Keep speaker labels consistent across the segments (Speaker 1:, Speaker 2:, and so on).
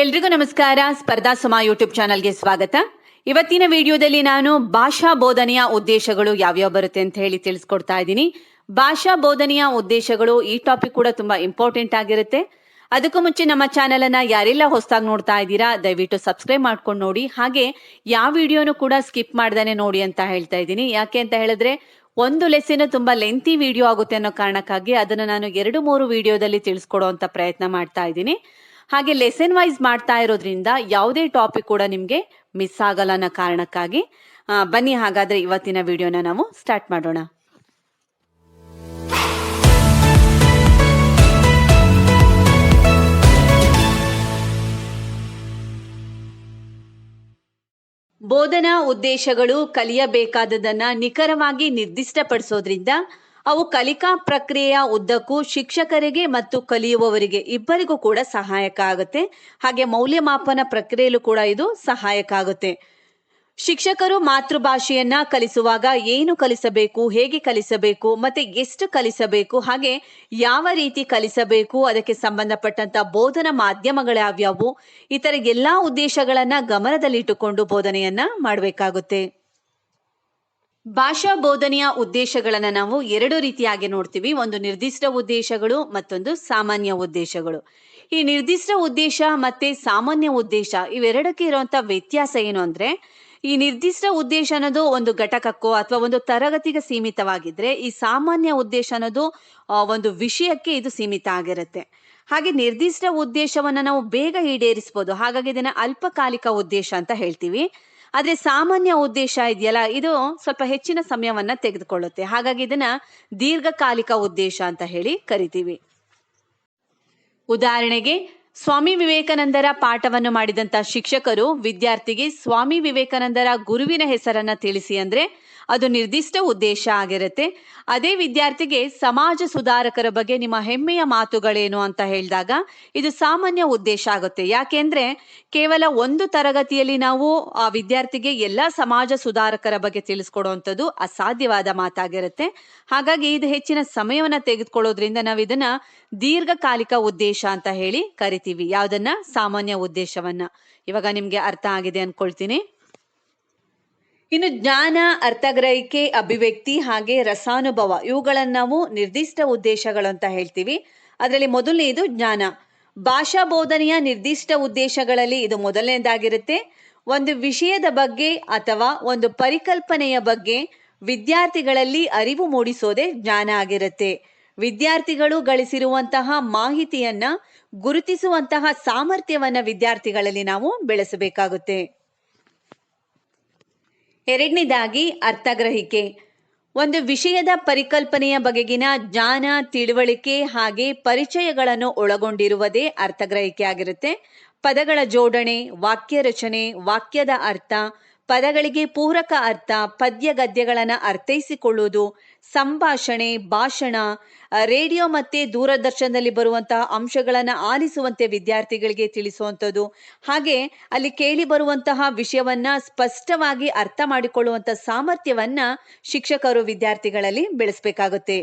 Speaker 1: ಎಲ್ರಿಗೂ ನಮಸ್ಕಾರ. ಸ್ಪರ್ಧಾ ಸುಮಾ ಯೂಟ್ಯೂಬ್ ಚಾನಲ್ಗೆ ಸ್ವಾಗತ. ಇವತ್ತಿನ ವಿಡಿಯೋದಲ್ಲಿ ನಾನು ಭಾಷಾ ಬೋಧನೆಯ ಉದ್ದೇಶಗಳು ಯಾವ್ಯಾವ ಬರುತ್ತೆ ಅಂತ ಹೇಳಿ ತಿಳಿಸ್ಕೊಡ್ತಾ ಇದ್ದೀನಿ. ಭಾಷಾ ಬೋಧನೆಯ ಉದ್ದೇಶಗಳು ಈ ಟಾಪಿಕ್ ಕೂಡ ತುಂಬಾ ಇಂಪಾರ್ಟೆಂಟ್ ಆಗಿರುತ್ತೆ. ಅದಕ್ಕೂ ಮುಂಚೆ ನಮ್ಮ ಚಾನೆಲ್ ಅನ್ನ ಯಾರೆಲ್ಲ ಹೊಸದಾಗಿ ನೋಡ್ತಾ ಇದ್ದೀರಾ, ದಯವಿಟ್ಟು ಸಬ್ಸ್ಕ್ರೈಬ್ ಮಾಡ್ಕೊಂಡು ನೋಡಿ. ಹಾಗೆ ಯಾವ ವಿಡಿಯೋನು ಕೂಡ ಸ್ಕಿಪ್ ಮಾಡ್ದಾನೆ ನೋಡಿ ಅಂತ ಹೇಳ್ತಾ ಇದ್ದೀನಿ. ಯಾಕೆ ಅಂತ ಹೇಳಿದ್ರೆ, ಒಂದು ಲೆಸನ್ ತುಂಬಾ ಲೆಂತಿ ವಿಡಿಯೋ ಆಗುತ್ತೆ ಅನ್ನೋ ಕಾರಣಕ್ಕಾಗಿ ಅದನ್ನ ನಾನು ಎರಡು ಮೂರು ವಿಡಿಯೋದಲ್ಲಿ ತಿಳಿಸ್ಕೊಡುವಂತ ಪ್ರಯತ್ನ ಮಾಡ್ತಾ ಇದ್ದೀನಿ. ಹಾಗೆ ಲೆಸನ್ ವೈಸ್ ಮಾಡ್ತಾ ಇರೋದ್ರಿಂದ ಯಾವುದೇ ಟಾಪಿಕ್ ಕೂಡ ನಿಮಗೆ ಮಿಸ್ ಆಗಲ್ಲ ಅನ್ನೋ ಕಾರಣಕ್ಕಾಗಿ ಬನ್ನಿ ಹಾಗಾದ್ರೆ ಇವತ್ತಿನ ವಿಡಿಯೋನ ನಾವು ಸ್ಟಾರ್ಟ್ ಮಾಡೋಣ. ಬೋಧನಾ ಉದ್ದೇಶಗಳು ಕಲಿಯಬೇಕಾದದನ್ನ ನಿಖರವಾಗಿ ನಿರ್ದಿಷ್ಟಪಡಿಸೋದ್ರಿಂದ ಅವು ಕಲಿಕಾ ಪ್ರಕ್ರಿಯೆಯ ಉದ್ದಕ್ಕೂ ಶಿಕ್ಷಕರಿಗೆ ಮತ್ತು ಕಲಿಯುವವರಿಗೆ ಇಬ್ಬರಿಗೂ ಕೂಡ ಸಹಾಯಕ ಆಗುತ್ತೆ. ಹಾಗೆ ಮೌಲ್ಯಮಾಪನ ಪ್ರಕ್ರಿಯೆಯಲ್ಲೂ ಕೂಡ ಇದು ಸಹಾಯಕ ಆಗುತ್ತೆ. ಶಿಕ್ಷಕರು ಮಾತೃಭಾಷೆಯನ್ನ ಕಲಿಸುವಾಗ ಏನು ಕಲಿಸಬೇಕು, ಹೇಗೆ ಕಲಿಸಬೇಕು, ಮತ್ತೆ ಎಷ್ಟು ಕಲಿಸಬೇಕು, ಹಾಗೆ ಯಾವ ರೀತಿ ಕಲಿಸಬೇಕು, ಅದಕ್ಕೆ ಸಂಬಂಧಪಟ್ಟಂತ ಬೋಧನಾ ಮಾಧ್ಯಮಗಳ್ಯಾವ್ಯಾವು ಇತರ ಎಲ್ಲಾ ಉದ್ದೇಶಗಳನ್ನ ಗಮನದಲ್ಲಿಟ್ಟುಕೊಂಡು ಬೋಧನೆಯನ್ನ ಮಾಡಬೇಕಾಗುತ್ತೆ. ಭಾಷಾ ಬೋಧನೆಯ ಉದ್ದೇಶಗಳನ್ನು ನಾವು ಎರಡು ರೀತಿಯಾಗಿ ನೋಡ್ತೀವಿ. ಒಂದು ನಿರ್ದಿಷ್ಟ ಉದ್ದೇಶಗಳು ಮತ್ತೊಂದು ಸಾಮಾನ್ಯ ಉದ್ದೇಶಗಳು. ಈ ನಿರ್ದಿಷ್ಟ ಉದ್ದೇಶ ಮತ್ತೆ ಸಾಮಾನ್ಯ ಉದ್ದೇಶ ಇವೆರಡಕ್ಕೆ ಇರುವಂತ ವ್ಯತ್ಯಾಸ ಏನು ಅಂದ್ರೆ, ಈ ನಿರ್ದಿಷ್ಟ ಉದ್ದೇಶ ಅನ್ನೋದು ಒಂದು ಘಟಕಕ್ಕೋ ಅಥವಾ ಒಂದು ತರಗತಿಗೆ ಸೀಮಿತವಾಗಿದ್ರೆ, ಈ ಸಾಮಾನ್ಯ ಉದ್ದೇಶ ಅನ್ನೋದು ಒಂದು ವಿಷಯಕ್ಕೆ ಇದು ಸೀಮಿತ ಆಗಿರುತ್ತೆ. ಹಾಗೆ ನಿರ್ದಿಷ್ಟ ಉದ್ದೇಶವನ್ನ ನಾವು ಬೇಗ ಈಡೇರಿಸಬಹುದು ಹಾಗಾಗಿ ಇದನ್ನ ಅಲ್ಪಕಾಲಿಕ ಉದ್ದೇಶ ಅಂತ ಹೇಳ್ತೀವಿ. ಆದ್ರೆ ಸಾಮಾನ್ಯ ಉದ್ದೇಶ ಇದೆಯಲ್ಲ, ಇದು ಸ್ವಲ್ಪ ಹೆಚ್ಚಿನ ಸಮಯವನ್ನ ತೆಗೆದುಕೊಳ್ಳುತ್ತೆ. ಹಾಗಾಗಿ ಇದನ್ನ ದೀರ್ಘಕಾಲಿಕ ಉದ್ದೇಶ ಅಂತ ಹೇಳಿ ಕರಿತೀವಿ. ಉದಾಹರಣೆಗೆ, ಸ್ವಾಮಿ ವಿವೇಕಾನಂದರ ಪಾಠವನ್ನು ಮಾಡಿದಂತ ಶಿಕ್ಷಕರು ವಿದ್ಯಾರ್ಥಿಗೆ ಸ್ವಾಮಿ ವಿವೇಕಾನಂದರ ಗುರುವಿನ ಹೆಸರನ್ನ ತಿಳಿಸಿ ಅಂದ್ರೆ ಅದು ನಿರ್ದಿಷ್ಟ ಉದ್ದೇಶ ಆಗಿರುತ್ತೆ. ಅದೇ ವಿದ್ಯಾರ್ಥಿಗೆ ಸಮಾಜ ಸುಧಾರಕರ ಬಗ್ಗೆ ನಿಮ್ಮ ಹೆಮ್ಮೆಯ ಮಾತುಗಳೇನು ಅಂತ ಹೇಳಿದಾಗ ಇದು ಸಾಮಾನ್ಯ ಉದ್ದೇಶ ಆಗುತ್ತೆ. ಯಾಕೆಂದ್ರೆ ಕೇವಲ ಒಂದು ತರಗತಿಯಲ್ಲಿ ನಾವು ಆ ವಿದ್ಯಾರ್ಥಿಗೆ ಎಲ್ಲ ಸಮಾಜ ಸುಧಾರಕರ ಬಗ್ಗೆ ತಿಳಿಸ್ಕೊಡುವಂಥದ್ದು ಅಸಾಧ್ಯವಾದ ಮಾತಾಗಿರುತ್ತೆ. ಹಾಗಾಗಿ ಇದು ಹೆಚ್ಚಿನ ಸಮಯವನ್ನು ತೆಗೆದುಕೊಳ್ಳೋದ್ರಿಂದ ನಾವು ಇದನ್ನ ದೀರ್ಘಕಾಲಿಕ ಉದ್ದೇಶ ಅಂತ ಹೇಳಿ ಕರಿತೀವಿ. ಯಾವುದನ್ನ? ಸಾಮಾನ್ಯ ಉದ್ದೇಶವನ್ನ. ಇವಾಗ ನಿಮ್ಗೆ ಅರ್ಥ ಆಗಿದೆ ಅನ್ಕೊಳ್ತೀನಿ. ಇನ್ನು ಜ್ಞಾನ, ಅರ್ಥಗ್ರಹಿಕೆ, ಅಭಿವ್ಯಕ್ತಿ ಹಾಗೆ ರಸಾನುಭವ ಇವುಗಳನ್ನು ನಾವು ನಿರ್ದಿಷ್ಟ ಉದ್ದೇಶಗಳು ಅಂತ ಹೇಳ್ತೀವಿ. ಅದರಲ್ಲಿ ಮೊದಲನೇದು ಜ್ಞಾನ. ಭಾಷಾ ಬೋಧನೆಯ ನಿರ್ದಿಷ್ಟ ಉದ್ದೇಶಗಳಲ್ಲಿ ಇದು ಮೊದಲನೇದಾಗಿರುತ್ತೆ. ಒಂದು ವಿಷಯದ ಬಗ್ಗೆ ಅಥವಾ ಒಂದು ಪರಿಕಲ್ಪನೆಯ ಬಗ್ಗೆ ವಿದ್ಯಾರ್ಥಿಗಳಲ್ಲಿ ಅರಿವು ಮೂಡಿಸೋದೇ ಜ್ಞಾನ ಆಗಿರುತ್ತೆ. ವಿದ್ಯಾರ್ಥಿಗಳು ಗಳಿಸಿರುವಂತಹ ಮಾಹಿತಿಯನ್ನ ಗುರುತಿಸುವಂತಹ ಸಾಮರ್ಥ್ಯವನ್ನ ವಿದ್ಯಾರ್ಥಿಗಳಲ್ಲಿ ನಾವು ಬೆಳೆಸಬೇಕಾಗುತ್ತೆ. ಎರಡನೇದಾಗಿ ಅರ್ಥಗ್ರಹಿಕೆ. ಒಂದು ವಿಷಯದ ಪರಿಕಲ್ಪನೆಯ ಬಗೆಗಿನ ಜ್ಞಾನ, ತಿಳುವಳಿಕೆ ಹಾಗೆ ಪರಿಚಯಗಳನ್ನು ಒಳಗೊಂಡಿರುವುದೇ ಅರ್ಥಗ್ರಹಿಕೆ ಆಗಿರುತ್ತೆ. ಪದಗಳ ಜೋಡಣೆ, ವಾಕ್ಯ ರಚನೆ, ವಾಕ್ಯದ ಅರ್ಥ ಪದಗಳಿಗೆ ಪೂರಕ ಅರ್ಥ ಪದ್ಯ ಗದ್ಯಗಳನ್ನು ಅರ್ಥೈಸಿಕೊಳ್ಳುವುದು, ಸಂಭಾಷಣೆ, ಭಾಷಣ ರೇಡಿಯೋ ಮತ್ತೆ ದೂರದರ್ಶನದಲ್ಲಿ ಬರುವಂತಹ ಅಂಶಗಳನ್ನು ಆಲಿಸುವಂತೆ ವಿದ್ಯಾರ್ಥಿಗಳಿಗೆ ತಿಳಿಸುವಂಥದ್ದು. ಹಾಗೆ ಅಲ್ಲಿ ಕೇಳಿ ಬರುವಂತಹ ವಿಷಯವನ್ನ ಸ್ಪಷ್ಟವಾಗಿ ಅರ್ಥ ಮಾಡಿಕೊಳ್ಳುವಂಥ ಸಾಮರ್ಥ್ಯವನ್ನ ಶಿಕ್ಷಕರು ವಿದ್ಯಾರ್ಥಿಗಳಲ್ಲಿ ಬೆಳೆಸಬೇಕಾಗುತ್ತೆ.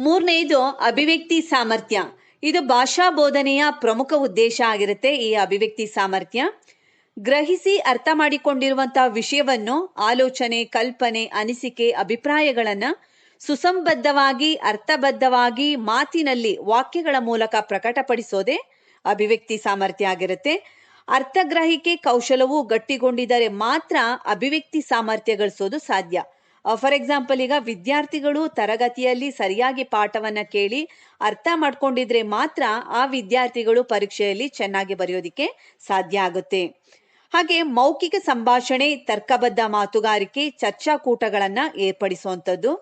Speaker 1: ಮೂರನೆಯದು ಅಭಿವ್ಯಕ್ತಿ ಸಾಮರ್ಥ್ಯ. ಇದು ಭಾಷಾ ಬೋಧನೆಯ ಪ್ರಮುಖ ಉದ್ದೇಶ ಆಗಿರುತ್ತೆ ಈ ಅಭಿವ್ಯಕ್ತಿ ಸಾಮರ್ಥ್ಯ. ಗ್ರಹಿಸಿ ಅರ್ಥ ಮಾಡಿಕೊಂಡಿರುವಂತಹ ವಿಷಯವನ್ನು ಆಲೋಚನೆ, ಕಲ್ಪನೆ, ಅನಿಸಿಕೆ, ಅಭಿಪ್ರಾಯಗಳನ್ನು ಸುಸಂಬದ್ಧವಾಗಿ, ಅರ್ಥಬದ್ಧವಾಗಿ ಮಾತಿನಲ್ಲಿ ವಾಕ್ಯಗಳ ಮೂಲಕ ಪ್ರಕಟಪಡಿಸೋದೇ ಅಭಿವ್ಯಕ್ತಿ ಸಾಮರ್ಥ್ಯ ಆಗಿರುತ್ತೆ. ಅರ್ಥಗ್ರಹಿಕೆ ಕೌಶಲವು ಗಟ್ಟಿಗೊಂಡಿದ್ದರೆ ಮಾತ್ರ ಅಭಿವ್ಯಕ್ತಿ ಸಾಮರ್ಥ್ಯ ಗಳಿಸೋದು ಸಾಧ್ಯ. ಫಾರ್ ಎಕ್ಸಾಂಪಲ್ ಈಗ ವಿದ್ಯಾರ್ಥಿಗಳು ತರಗತಿಯಲ್ಲಿ ಸರಿಯಾಗಿ ಪಾಠವನ್ನ ಕೇಳಿ ಅರ್ಥ ಮಾಡ್ಕೊಂಡಿದ್ರೆ ಮಾತ್ರ ಆ ವಿದ್ಯಾರ್ಥಿಗಳು ಪರೀಕ್ಷೆಯಲ್ಲಿ ಚೆನ್ನಾಗಿ ಬರೆಯೋದಿಕ್ಕೆ ಸಾಧ್ಯ ಆಗುತ್ತೆ. ಹಾಗೆ ಮೌಖಿಕ ಸಂಭಾಷಣೆ ತರ್ಕಬದ್ಧ ಮಾತುಗಾರಿಕೆ ಚರ್ಚಾಕೂಟಗಳನ್ನು ಏರ್ಪಡಿಸುವಂಥದ್ದು.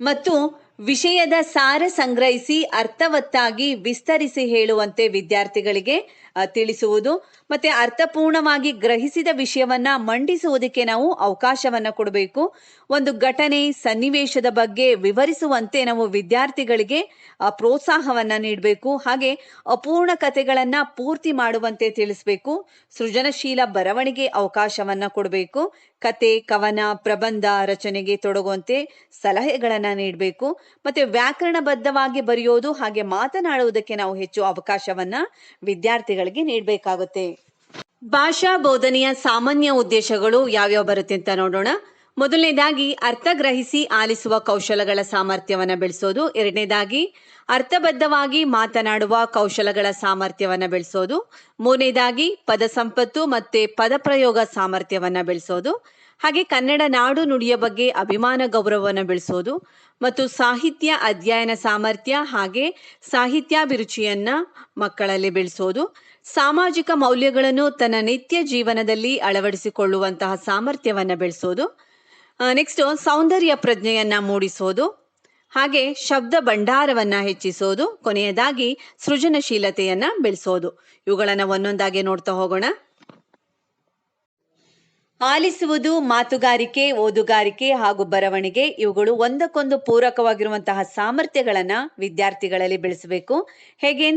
Speaker 1: ಮತ್ತು ವಿಷಯದ ಸಾರ ಸಂಗ್ರಹಿಸಿ ಅರ್ಥವತ್ತಾಗಿ ವಿಸ್ತರಿಸಿ ಹೇಳುವಂತೆ ವಿದ್ಯಾರ್ಥಿಗಳಿಗೆ ತಿಳಿಸುವುದು ಮತ್ತೆ ಅರ್ಥಪೂರ್ಣವಾಗಿ ಗ್ರಹಿಸಿದ ವಿಷಯವನ್ನ ಮಂಡಿಸುವುದಕ್ಕೆ ನಾವು ಅವಕಾಶವನ್ನ ಕೊಡಬೇಕು. ಒಂದು ಘಟನೆ, ಸನ್ನಿವೇಶದ ಬಗ್ಗೆ ವಿವರಿಸುವಂತೆ ನಾವು ವಿದ್ಯಾರ್ಥಿಗಳಿಗೆ ಪ್ರೋತ್ಸಾಹವನ್ನ ನೀಡಬೇಕು. ಹಾಗೆ ಅಪೂರ್ಣ ಕಥೆಗಳನ್ನ ಪೂರ್ತಿ ಮಾಡುವಂತೆ ತಿಳಿಸಬೇಕು. ಸೃಜನಶೀಲ ಬರವಣಿಗೆ ಅವಕಾಶವನ್ನ ಕೊಡಬೇಕು. ಕತೆ, ಕವನ, ಪ್ರಬಂಧ ರಚನೆಗೆ ತೊಡಗುವಂತೆ ಸಲಹೆಗಳನ್ನ ನೀಡಬೇಕು. ಮತ್ತೆ ವ್ಯಾಕರಣಬದ್ಧವಾಗಿ ಬರೆಯೋದು ಹಾಗೆ ಮಾತನಾಡುವುದಕ್ಕೆ ನಾವು ಹೆಚ್ಚು ಅವಕಾಶವನ್ನ ವಿದ್ಯಾರ್ಥಿಗಳಿಗೆ ನೀಡಬೇಕಾಗುತ್ತೆ. ಭಾಷಾ ಬೋಧನೆಯ ಸಾಮಾನ್ಯ ಉದ್ದೇಶಗಳು ಯಾವ್ಯಾವ ಬರುತ್ತೆ ಅಂತ ನೋಡೋಣ. ಮೊದಲನೇದಾಗಿ ಅರ್ಥಗ್ರಹಿಸಿ ಆಲಿಸುವ ಕೌಶಲಗಳ ಸಾಮರ್ಥ್ಯವನ್ನ ಬೆಳೆಸೋದು. ಎರಡನೇದಾಗಿ ಅರ್ಥಬದ್ಧವಾಗಿ ಮಾತನಾಡುವ ಕೌಶಲಗಳ ಸಾಮರ್ಥ್ಯವನ್ನ ಬೆಳೆಸೋದು. ಮೂರನೇದಾಗಿ ಪದ ಸಂಪತ್ತು ಮತ್ತೆ ಪದಪ್ರಯೋಗ ಸಾಮರ್ಥ್ಯವನ್ನ ಬೆಳೆಸೋದು. ಹಾಗೆ ಕನ್ನಡ ನಾಡು ನುಡಿಯ ಬಗ್ಗೆ ಅಭಿಮಾನ ಗೌರವವನ್ನು ಬೆಳೆಸೋದು ಮತ್ತು ಸಾಹಿತ್ಯ ಅಧ್ಯಯನ ಸಾಮರ್ಥ್ಯ ಹಾಗೆ ಸಾಹಿತ್ಯಾಭಿರುಚಿಯನ್ನ ಮಕ್ಕಳಲ್ಲಿ ಬೆಳೆಸೋದು. ಸಾಮಾಜಿಕ ಮೌಲ್ಯಗಳನ್ನು ತನ್ನ ನಿತ್ಯ ಜೀವನದಲ್ಲಿ ಅಳವಡಿಸಿಕೊಳ್ಳುವಂತಹ ಸಾಮರ್ಥ್ಯವನ್ನು ಬೆಳೆಸೋದು. ನೆಕ್ಸ್ಟ್ ಸೌಂದರ್ಯ ಪ್ರಜ್ಞೆಯನ್ನ ಮೂಡಿಸೋದು. ಹಾಗೆ ಶಬ್ದ ಭಂಡಾರವನ್ನ ಹೆಚ್ಚಿಸೋದು. ಕೊನೆಯದಾಗಿ ಸೃಜನಶೀಲತೆಯನ್ನ ಬೆಳೆಸೋದು. ಇವುಗಳನ್ನ ಒಂದೊಂದಾಗಿ ನೋಡ್ತಾ ಹೋಗೋಣ. ಆಲಿಸುವುದು, ಮಾತುಗಾರಿಕೆ, ಓದುಗಾರಿಕೆ ಹಾಗೂ ಬರವಣಿಗೆ ಇವುಗಳು ಒಂದಕ್ಕೊಂದು ಪೂರಕವಾಗಿರುವಂತಹ ಸಾಮರ್ಥ್ಯಗಳನ್ನ ವಿದ್ಯಾರ್ಥಿಗಳಲ್ಲಿ ಬೆಳೆಸಬೇಕು. ಹೇಗೆ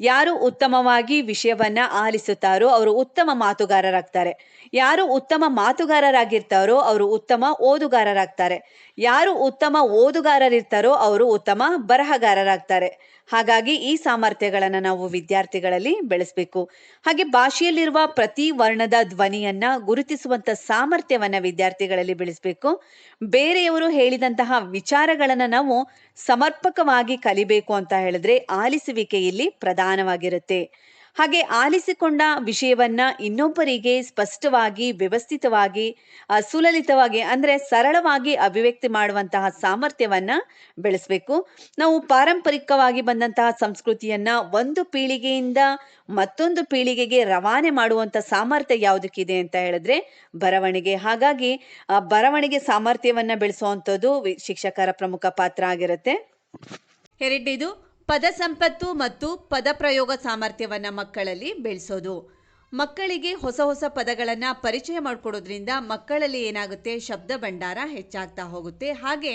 Speaker 1: ಯಾರು ಉತ್ತಮವಾಗಿ ವಿಷಯವನ್ನ ಆಲಿಸುತ್ತಾರೋ ಅವರು ಉತ್ತಮ ಮಾತುಗಾರರಾಗ್ತಾರೆ. ಯಾರು ಉತ್ತಮ ಮಾತುಗಾರರಾಗಿರ್ತಾರೋ ಅವರು ಉತ್ತಮ ಓದುಗಾರರಾಗ್ತಾರೆ. ಯಾರು ಉತ್ತಮ ಓದುಗಾರರಿರ್ತಾರೋ ಅವರು ಉತ್ತಮ ಬರಹಗಾರರಾಗ್ತಾರೆ. ಹಾಗಾಗಿ ಈ ಸಾಮರ್ಥ್ಯಗಳನ್ನು ನಾವು ವಿದ್ಯಾರ್ಥಿಗಳಲ್ಲಿ ಬೆಳೆಸಬೇಕು. ಹಾಗೆ ಭಾಷೆಯಲ್ಲಿರುವ ಪ್ರತಿ ವರ್ಣದ ಧ್ವನಿಯನ್ನ ಗುರುತಿಸುವಂತ ಸಾಮರ್ಥ್ಯವನ್ನ ವಿದ್ಯಾರ್ಥಿಗಳಲ್ಲಿ ಬೆಳೆಸಬೇಕು. ಬೇರೆಯವರು ಹೇಳಿದಂತಹ ವಿಚಾರಗಳನ್ನು ನಾವು ಸಮರ್ಪಕವಾಗಿ ಕಲಿಬೇಕು ಅಂತ ಹೇಳಿದ್ರೆ ಆಲಿಸುವಿಕೆ ಇಲ್ಲಿ ಪ್ರಧಾನವಾಗಿರುತ್ತೆ. ಹಾಗೆ ಆಲಿಸಿಕೊಂಡ ವಿಷಯವನ್ನ ಇನ್ನೊಬ್ಬರಿಗೆ ಸ್ಪಷ್ಟವಾಗಿ, ವ್ಯವಸ್ಥಿತವಾಗಿ ಸುಲಲಿತವಾಗಿ, ಅಂದ್ರೆ ಸರಳವಾಗಿ ಅಭಿವ್ಯಕ್ತಿ ಮಾಡುವಂತಹ ಸಾಮರ್ಥ್ಯವನ್ನ ಬೆಳೆಸಬೇಕು. ನಾವು ಪಾರಂಪರಿಕವಾಗಿ ಬಂದಂತಹ ಸಂಸ್ಕೃತಿಯನ್ನ ಒಂದು ಪೀಳಿಗೆಯಿಂದ ಮತ್ತೊಂದು ಪೀಳಿಗೆಗೆ ರವಾನೆ ಮಾಡುವಂತ ಸಾಮರ್ಥ್ಯ ಯಾವುದಕ್ಕಿದೆ ಅಂತ ಹೇಳಿದ್ರೆ ಬರವಣಿಗೆ. ಹಾಗಾಗಿ ಬರವಣಿಗೆ ಸಾಮರ್ಥ್ಯವನ್ನ ಬೆಳೆಸುವಂಥದ್ದು ಶಿಕ್ಷಕರ ಪ್ರಮುಖ ಪಾತ್ರ ಆಗಿರುತ್ತೆ. ಎರಡನೇದು ಪದ ಸಂಪತ್ತು ಮತ್ತು ಪದ ಪ್ರಯೋಗ ಸಾಮರ್ಥ್ಯವನ್ನು ಮಕ್ಕಳಲ್ಲಿ ಬೆಳೆಸೋದು. ಮಕ್ಕಳಿಗೆ ಹೊಸ ಹೊಸ ಪದಗಳನ್ನು ಪರಿಚಯ ಮಾಡಿಕೊಡೋದ್ರಿಂದ ಮಕ್ಕಳಲ್ಲಿ ಏನಾಗುತ್ತೆ? ಶಬ್ದ ಭಂಡಾರ ಹೆಚ್ಚಾಗ್ತಾ ಹೋಗುತ್ತೆ. ಹಾಗೆ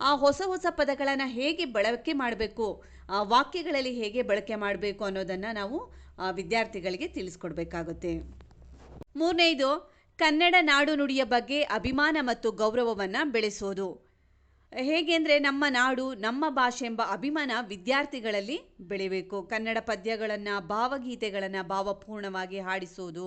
Speaker 1: ಆ ಹೊಸ ಹೊಸ ಪದಗಳನ್ನು ಹೇಗೆ ಬಳಕೆ ಮಾಡಬೇಕು? ಆ ವಾಕ್ಯಗಳಲ್ಲಿ ಹೇಗೆ ಬಳಕೆ ಮಾಡಬೇಕು ಅನ್ನೋದನ್ನು ನಾವು ವಿದ್ಯಾರ್ಥಿಗಳಿಗೆ ತಿಳಿಸ್ಕೊಡ್ಬೇಕಾಗುತ್ತೆ. ಮೂರನೇದು, ಕನ್ನಡ ನಾಡು ನುಡಿಯ ಬಗ್ಗೆ ಅಭಿಮಾನ ಮತ್ತು ಗೌರವವನ್ನು ಬೆಳೆಸೋದು. ಹೇಗೆ ಅಂದರೆ ನಮ್ಮ ನಾಡು, ನಮ್ಮ ಭಾಷೆ ಎಂಬ ಅಭಿಮಾನ ವಿದ್ಯಾರ್ಥಿಗಳಲ್ಲಿ ಬೆಳಿಬೇಕು. ಕನ್ನಡ ಪದ್ಯಗಳನ್ನು, ಭಾವಗೀತೆಗಳನ್ನು ಭಾವಪೂರ್ಣವಾಗಿ ಹಾಡಿಸೋದು,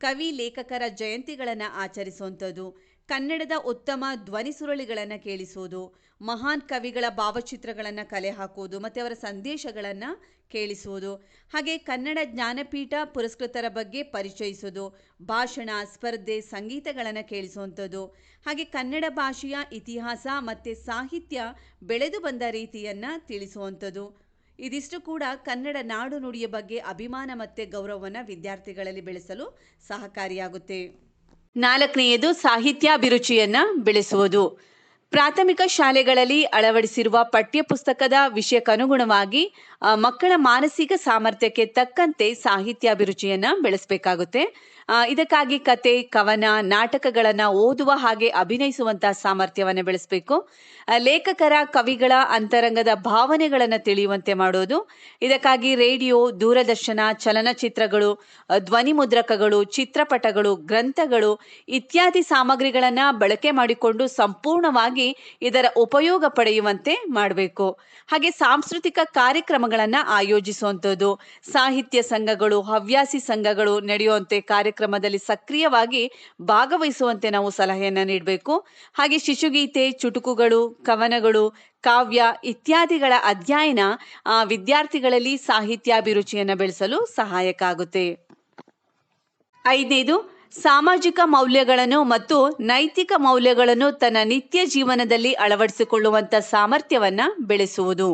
Speaker 1: ಕವಿ, ಲೇಖಕರ ಜಯಂತಿಗಳನ್ನು ಆಚರಿಸುವಂಥದ್ದು ಕನ್ನಡದ ಉತ್ತಮ ಧ್ವನಿ ಸುರಳಿಗಳನ್ನು ಕೇಳಿಸೋದು, ಮಹಾನ್ ಕವಿಗಳ ಭಾವಚಿತ್ರಗಳನ್ನು ಕಲೆ ಹಾಕುವುದು ಮತ್ತು ಅವರ ಸಂದೇಶಗಳನ್ನು ಕೇಳಿಸುವುದು ಹಾಗೆ ಕನ್ನಡ ಜ್ಞಾನಪೀಠ ಪುರಸ್ಕೃತರ ಬಗ್ಗೆ ಪರಿಚಯಿಸೋದು, ಭಾಷಣ, ಸ್ಪರ್ಧೆ, ಸಂಗೀತಗಳನ್ನು ಕೇಳಿಸುವಂಥದ್ದು ಹಾಗೆ ಕನ್ನಡ ಭಾಷೆಯ ಇತಿಹಾಸ ಮತ್ತು ಸಾಹಿತ್ಯ ಬೆಳೆದು ಬಂದ ರೀತಿಯನ್ನು ತಿಳಿಸುವಂಥದ್ದು. ಇದಿಷ್ಟು ಕೂಡ ಕನ್ನಡ ನಾಡು ನುಡಿಯ ಬಗ್ಗೆ ಅಭಿಮಾನ ಮತ್ತು ಗೌರವವನ್ನು ವಿದ್ಯಾರ್ಥಿಗಳಲ್ಲಿ ಬೆಳೆಸಲು ಸಹಕಾರಿಯಾಗುತ್ತೆ. ನಾಲ್ಕನೆಯದು ಸಾಹಿತ್ಯಾಭಿರುಚಿಯನ್ನ ಬೆಳೆಸುವುದು. ಪ್ರಾಥಮಿಕ ಶಾಲೆಗಳಲ್ಲಿ ಅಳವಡಿಸಿರುವ ಪಠ್ಯಪುಸ್ತಕದ ವಿಷಯಕ್ಕನುಗುಣವಾಗಿ ಮಕ್ಕಳ ಮಾನಸಿಕ ಸಾಮರ್ಥ್ಯಕ್ಕೆ ತಕ್ಕಂತೆ ಸಾಹಿತ್ಯಾಭಿರುಚಿಯನ್ನ ಬೆಳೆಸಬೇಕಾಗುತ್ತೆ. ಇದಕ್ಕಾಗಿ ಕತೆ, ಕವನ, ನಾಟಕಗಳನ್ನು ಓದುವ ಹಾಗೆ ಅಭಿನಯಿಸುವಂತಹ ಸಾಮರ್ಥ್ಯವನ್ನು ಬೆಳೆಸಬೇಕು. ಲೇಖಕರ ಕವಿಗಳ ಅಂತರಂಗದ ಭಾವನೆಗಳನ್ನು ತಿಳಿಯುವಂತೆ ಮಾಡೋದು. ಇದಕ್ಕಾಗಿ ರೇಡಿಯೋ, ದೂರದರ್ಶನ, ಚಲನಚಿತ್ರಗಳು ಧ್ವನಿ ಮುದ್ರಕಗಳು, ಚಿತ್ರಪಟಗಳು, ಗ್ರಂಥಗಳು ಇತ್ಯಾದಿ ಸಾಮಗ್ರಿಗಳನ್ನ ಬಳಕೆ ಮಾಡಿಕೊಂಡು ಸಂಪೂರ್ಣವಾಗಿ ಇದರ ಉಪಯೋಗ ಪಡೆಯುವಂತೆ ಮಾಡಬೇಕು. ಹಾಗೆ ಸಾಂಸ್ಕೃತಿಕ ಕಾರ್ಯಕ್ರಮಗಳನ್ನು ಆಯೋಜಿಸುವಂಥದ್ದು. ಸಾಹಿತ್ಯ ಸಂಘಗಳು, ಹವ್ಯಾಸಿ ಸಂಘಗಳು ನಡೆಯುವಂತೆ ಕಾರ್ಯಕ್ರಮದಲ್ಲಿ ಸಕ್ರಿಯವಾಗಿ ಭಾಗವಹಿಸುವಂತೆ ನಾವು ಸಲಹೆಯನ್ನು ನೀಡಬೇಕು. ಹಾಗೆ ಶಿಶುಗೀತೆ, ಚುಟುಕುಗಳು, ಕವನಗಳು, ಕಾವ್ಯ ಇತ್ಯಾದಿಗಳ ಅಧ್ಯಯನ ವಿದ್ಯಾರ್ಥಿಗಳಲ್ಲಿ ಸಾಹಿತ್ಯಾಭಿರುಚಿಯನ್ನು ಬೆಳೆಸಲು ಸಹಾಯಕ ಆಗುತ್ತೆ. ಐದನೇದು, ಸಾಮಾಜಿಕ ಮೌಲ್ಯಗಳನ್ನು ಮತ್ತು ನೈತಿಕ ಮೌಲ್ಯಗಳನ್ನು ತನ್ನ ನಿತ್ಯ ಜೀವನದಲ್ಲಿ ಅಳವಡಿಸಿಕೊಳ್ಳುವಂಥ ಸಾಮರ್ಥ್ಯವನ್ನ ಬೆಳೆಸುವುದು.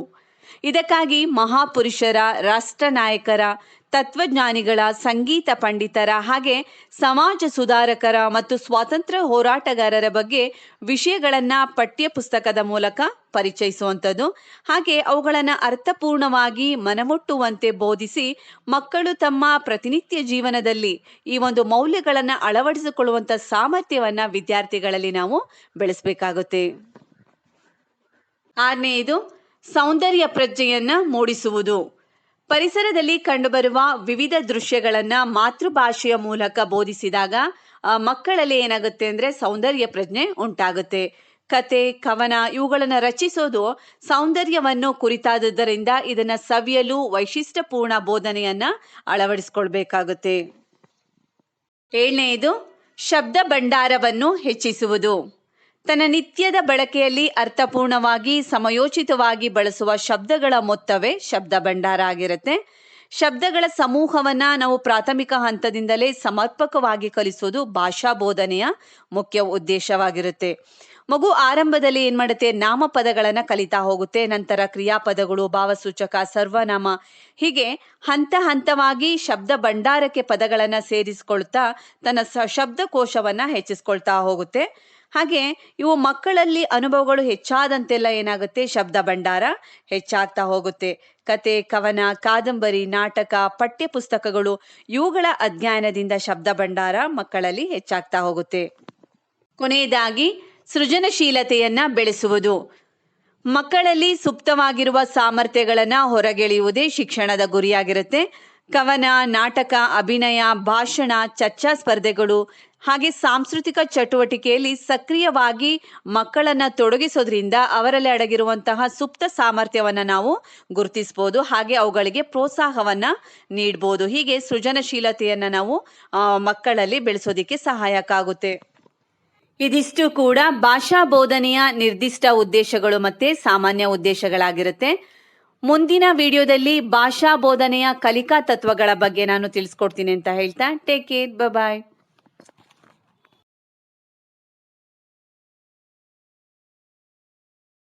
Speaker 1: ಇದಕ್ಕಾಗಿ ಮಹಾಪುರುಷರ ರಾಷ್ಟ್ರ ನಾಯಕರ ತತ್ವಜ್ಞಾನಿಗಳ ಸಂಗೀತ ಪಂಡಿತರ ಹಾಗೆ ಸಮಾಜ ಸುಧಾರಕರ ಮತ್ತು ಸ್ವಾತಂತ್ರ್ಯ ಹೋರಾಟಗಾರರ ಬಗ್ಗೆ ವಿಷಯಗಳನ್ನು ಪಠ್ಯಪುಸ್ತಕದ ಮೂಲಕ ಪರಿಚಯಿಸುವಂಥದ್ದು. ಹಾಗೆ ಅವುಗಳನ್ನು ಅರ್ಥಪೂರ್ಣವಾಗಿ ಮನಮುಟ್ಟುವಂತೆ ಬೋಧಿಸಿ ಮಕ್ಕಳು ತಮ್ಮ ಪ್ರತಿನಿತ್ಯ ಜೀವನದಲ್ಲಿ ಈ ಒಂದು ಮೌಲ್ಯಗಳನ್ನು ಅಳವಡಿಸಿಕೊಳ್ಳುವಂಥ ಸಾಮರ್ಥ್ಯವನ್ನು ವಿದ್ಯಾರ್ಥಿಗಳಲ್ಲಿ ನಾವು ಬೆಳೆಸಬೇಕಾಗುತ್ತೆ. ಆರನೆಯದು, ಸೌಂದರ್ಯ ಪ್ರಜ್ಞೆಯನ್ನು ಮೂಡಿಸುವುದು. ಪರಿಸರದಲ್ಲಿ ಕಂಡುಬರುವ ವಿವಿಧ ದೃಶ್ಯಗಳನ್ನು ಮಾತೃಭಾಷೆಯ ಮೂಲಕ ಬೋಧಿಸಿದಾಗ ಮಕ್ಕಳಲ್ಲಿ ಏನಾಗುತ್ತೆ ಅಂದ್ರೆ ಸೌಂದರ್ಯ ಪ್ರಜ್ಞೆ ಉಂಟಾಗುತ್ತೆ. ಕತೆ, ಕವನ ಇವುಗಳನ್ನು ರಚಿಸೋದು ಸೌಂದರ್ಯವನ್ನು ಕುರಿತಾದದ್ದರಿಂದ ಇದನ್ನ ಸವಿಯಲು ವೈಶಿಷ್ಟ್ಯಪೂರ್ಣ ಬೋಧನೆಯನ್ನ ಅಳವಡಿಸಿಕೊಳ್ಬೇಕಾಗುತ್ತೆ. ಏಳನೆಯದು ಶಬ್ದ ಭಂಡಾರವನ್ನು ಹೆಚ್ಚಿಸುವುದು. ತನ್ನ ನಿತ್ಯದ ಬಳಕೆಯಲ್ಲಿ ಅರ್ಥಪೂರ್ಣವಾಗಿ, ಸಮಯೋಚಿತವಾಗಿ ಬಳಸುವ ಶಬ್ದಗಳ ಮೊತ್ತವೇ ಶಬ್ದ ಭಂಡಾರ ಆಗಿರುತ್ತೆ. ಶಬ್ದಗಳ ಸಮೂಹವನ್ನ ನಾವು ಪ್ರಾಥಮಿಕ ಹಂತದಿಂದಲೇ ಸಮರ್ಪಕವಾಗಿ ಕಲಿಸೋದು ಭಾಷಾ ಬೋಧನೆಯ ಮುಖ್ಯ ಉದ್ದೇಶವಾಗಿರುತ್ತೆ. ಮಗು ಆರಂಭದಲ್ಲಿ ಏನ್ ಮಾಡುತ್ತೆ? ನಾಮಪದಗಳನ್ನು ಕಲಿತಾ ಹೋಗುತ್ತೆ. ನಂತರ ಕ್ರಿಯಾಪದಗಳು, ಭಾವಸೂಚಕ, ಸರ್ವನಾಮ, ಹೀಗೆ ಹಂತ ಹಂತವಾಗಿ ಶಬ್ದ ಭಂಡಾರಕ್ಕೆ ಪದಗಳನ್ನ ಸೇರಿಸಿಕೊಳ್ತಾ ತನ್ನ ಶಬ್ದಕೋಶವನ್ನ ಹೆಚ್ಚಿಸ್ಕೊಳ್ತಾ ಹೋಗುತ್ತೆ. ಹಾಗೆ ಇವು ಮಕ್ಕಳಲ್ಲಿ ಅನುಭವಗಳು ಹೆಚ್ಚಾದಂತೆಲ್ಲ ಏನಾಗುತ್ತೆ? ಶಬ್ದ ಭಂಡಾರ ಹೆಚ್ಚಾಗ್ತಾ ಹೋಗುತ್ತೆ. ಕತೆ, ಕವನ, ಕಾದಂಬರಿ, ನಾಟಕ ಪಠ್ಯ ಪುಸ್ತಕಗಳು ಇವುಗಳ ಅಧ್ಯಯನದಿಂದ ಶಬ್ದ ಭಂಡಾರ ಮಕ್ಕಳಲ್ಲಿ ಹೆಚ್ಚಾಗ್ತಾ ಹೋಗುತ್ತೆ. ಕೊನೆಯದಾಗಿ ಸೃಜನಶೀಲತೆಯನ್ನ ಬೆಳೆಸುವುದು. ಮಕ್ಕಳಲ್ಲಿ ಸುಪ್ತವಾಗಿರುವ ಸಾಮರ್ಥ್ಯಗಳನ್ನ ಹೊರಗೆಳೆಯುವುದೇ ಶಿಕ್ಷಣದ ಗುರಿಯಾಗಿರುತ್ತೆ. ಕವನ, ನಾಟಕ, ಅಭಿನಯ, ಭಾಷಣ, ಚರ್ಚಾ ಸ್ಪರ್ಧೆಗಳು ಹಾಗೆ ಸಾಂಸ್ಕೃತಿಕ ಚಟುವಟಿಕೆಯಲ್ಲಿ ಸಕ್ರಿಯವಾಗಿ ಮಕ್ಕಳನ್ನ ತೊಡಗಿಸೋದ್ರಿಂದ ಅವರಲ್ಲಿ ಅಡಗಿರುವಂತಹ ಸುಪ್ತ ಸಾಮರ್ಥ್ಯವನ್ನ ನಾವು ಗುರುತಿಸಬಹುದು ಹಾಗೆ ಅವುಗಳಿಗೆ ಪ್ರೋತ್ಸಾಹವನ್ನ ನೀಡ್ಬೋದು. ಹೀಗೆ ಸೃಜನಶೀಲತೆಯನ್ನ ನಾವು ಮಕ್ಕಳಲ್ಲಿ ಬೆಳೆಸೋದಿಕ್ಕೆ ಸಹಾಯಕ ಆಗುತ್ತೆ ಇದಿಷ್ಟು ಕೂಡ ಭಾಷಾ ಬೋಧನೆಯ ನಿರ್ದಿಷ್ಟ ಉದ್ದೇಶಗಳು ಮತ್ತೆ ಸಾಮಾನ್ಯ ಉದ್ದೇಶಗಳಾಗಿರುತ್ತೆ. ಮುಂದಿನ ವಿಡಿಯೋದಲ್ಲಿ ಭಾಷಾ ಬೋಧನೆಯ ಕಲಿಕಾ ತತ್ವಗಳ ಬಗ್ಗೆ ನಾನು ತಿಳಿಸ್ಕೊಡ್ತೀನಿ ಅಂತ ಹೇಳ್ತಾ ಟೇಕ್ ಕೇರ್ ಬಾಯ್